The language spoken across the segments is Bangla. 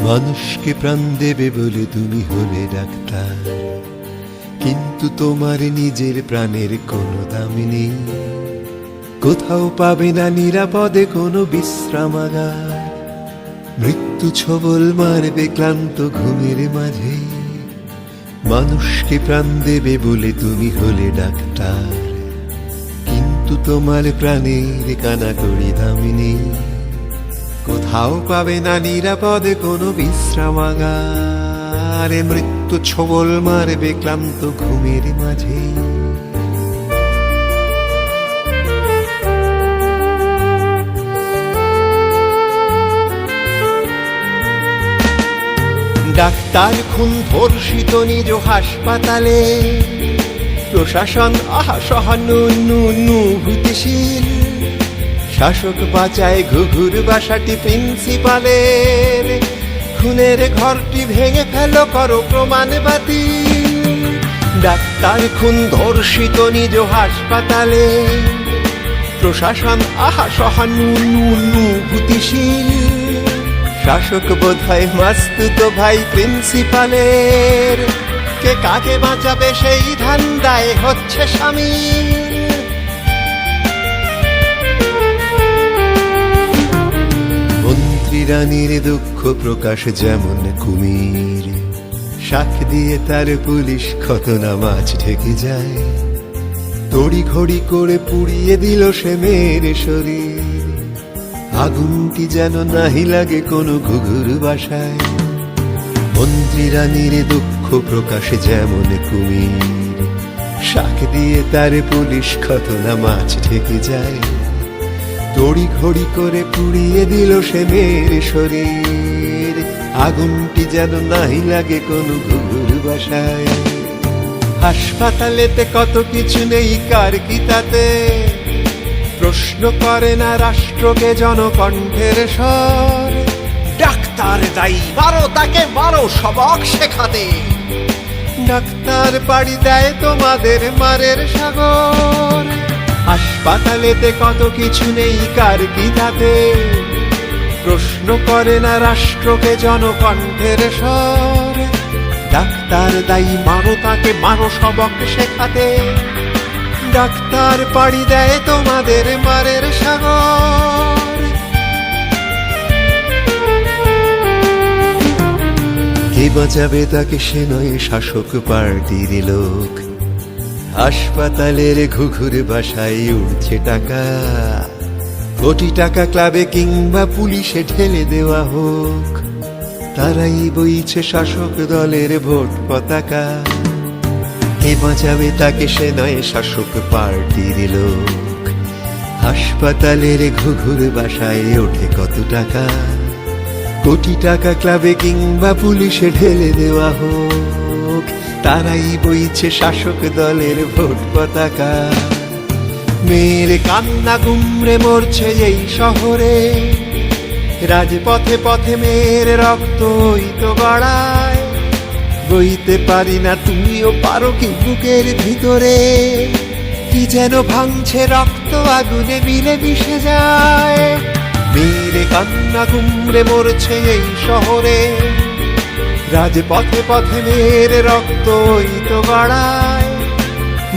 মানুষকে প্রাণ দেবে বলে তুমি হলে ডাক্তার। কিন্তু তোমার নিজের প্রাণের কোনো দাম নেই। কোথাও পাবে না নিরাপদে কোনো বিশ্রামাগার। মৃত্যু ছবল মারবে ক্লান্ত ঘুমের মাঝে। মানুষকে প্রাণ দেবে বলে তুমি হলে ডাক্তার। কিন্তু তোমার প্রাণের কানাকড়ি দামি নেই। কোথাও পাবে না নিরাপদে কোনো বিশ্রামাগারে। মৃত্যু ছবল মারবে ক্লান্ত ঘুমের মাঝে। ডাক্তার খুন ধর্ষিত নিজ হাসপাতালে। প্রশাসন আহা সহানুভূতিশীল শাসক বাঁচায় ঘুঘুর বাসাটি প্রিন্সিপালের। খুনের ঘরটি ভেঙে ফেল, করো প্রমাণ বাতিল ডাক্তার খুন ধর্ষিত নিজ হাসপাতালে। প্রশাসন আহা সহানুভূতিশীল শাসক বোধ হয় মাস্তুত ভাই প্রিন্সিপালের। কে কাকে বাঁচাবে সেই ধান্দায় হচ্ছে স্বামী। রানীর দুঃখ প্রকাশ যেমন কুমির। শাক দিয়ে তার পুলিশ খতনা মাছ ঢেকে যায়। তড়ি ঘড়ি করে পুড়িয়ে দিল সে মেয়ের শরীর। আগুনটি যেন নাহি লাগে কোনো ঘুঘুর বাসায়। মন্ত্রী রানীর দুঃখ প্রকাশে যেমন কুমির। শাক দিয়ে তার পুলিশ খতনা মাছ ঢেকে যায়। তড়ি ঘড়ি করে পুড়িয়ে দিল সে মেয়ের শরীর। আগুনটি যেন নাহি লাগে কোনো ঘুঘুর বাসায়। হাসপাতালেতে কত কিছু নেই কার কি তাতে প্রশ্ন করে না রাষ্ট্রকে জনকণ্ঠের স্বর। ডাক্তার দায়ী মারো তাকে মারো সবক শেখাতে। ডাক্তার পাড়ি দেয় তোমাদের মারের সাগর। হাসপাতালেতে কত কিছু নেই, কার তাতে প্রশ্ন করে না রাষ্ট্রকে জনকণ্ঠের স্বর। ডাক্তার দায়ী মারো তাকে মারো সবক শেখাতে। ডাক্তার পাড়ি দেয় তোমাদের মারের সাগর। কে বাঁচাবে তাকে সে নয় শাসক পার্টির লোক। হাসপাতালের ঘুঘুর বাসায় উঠছে টাকা। কোটি টাকা ক্লাবে কিংবা পুলিশে ঢেলে দেওয়া হোক, তারাই বইছে শাসক দলের ভোট পতাকা। কে বাঁচাবে তাকে সে নয় শাসক পার্টির লোক। হাসপাতালের ঘুঘুর বাসায় ওঠে কত টাকা। কোটি টাকা ক্লাবে কিংবা পুলিশে ঢেলে দেওয়া হোক তারাই বইছে শাসক দলের ভোট পতাকা। মেয়ের কান্না গুমরে মরছে এই শহরে। রাজপথে পথে মেয়ের রক্ত তো গড়ায় বইতে পারি না তুমিও পারো কি বুকের ভিতরে। কি যেন ভাঙছে রক্ত আগুনে মিলে মিশে যায়। মেরে কান্না গুমরে মরছে এই শহরে। রাজপথে পথে পথে মেয়ের রক্ত তো গড়ায়।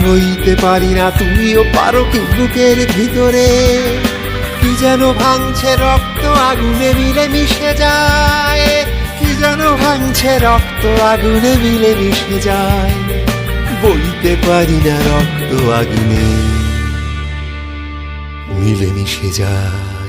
বইতে পারি না তুমিও পারো কি বুকের ভিতরে। কি যেন ভাঙছে রক্ত, আগুনে মিলে মিশে যায়। কি যেন ভাঙছে রক্ত, আগুনে মিলে মিশে যায়। বইতে পারি না রক্ত, আগুনে মিলে মিশে যায়।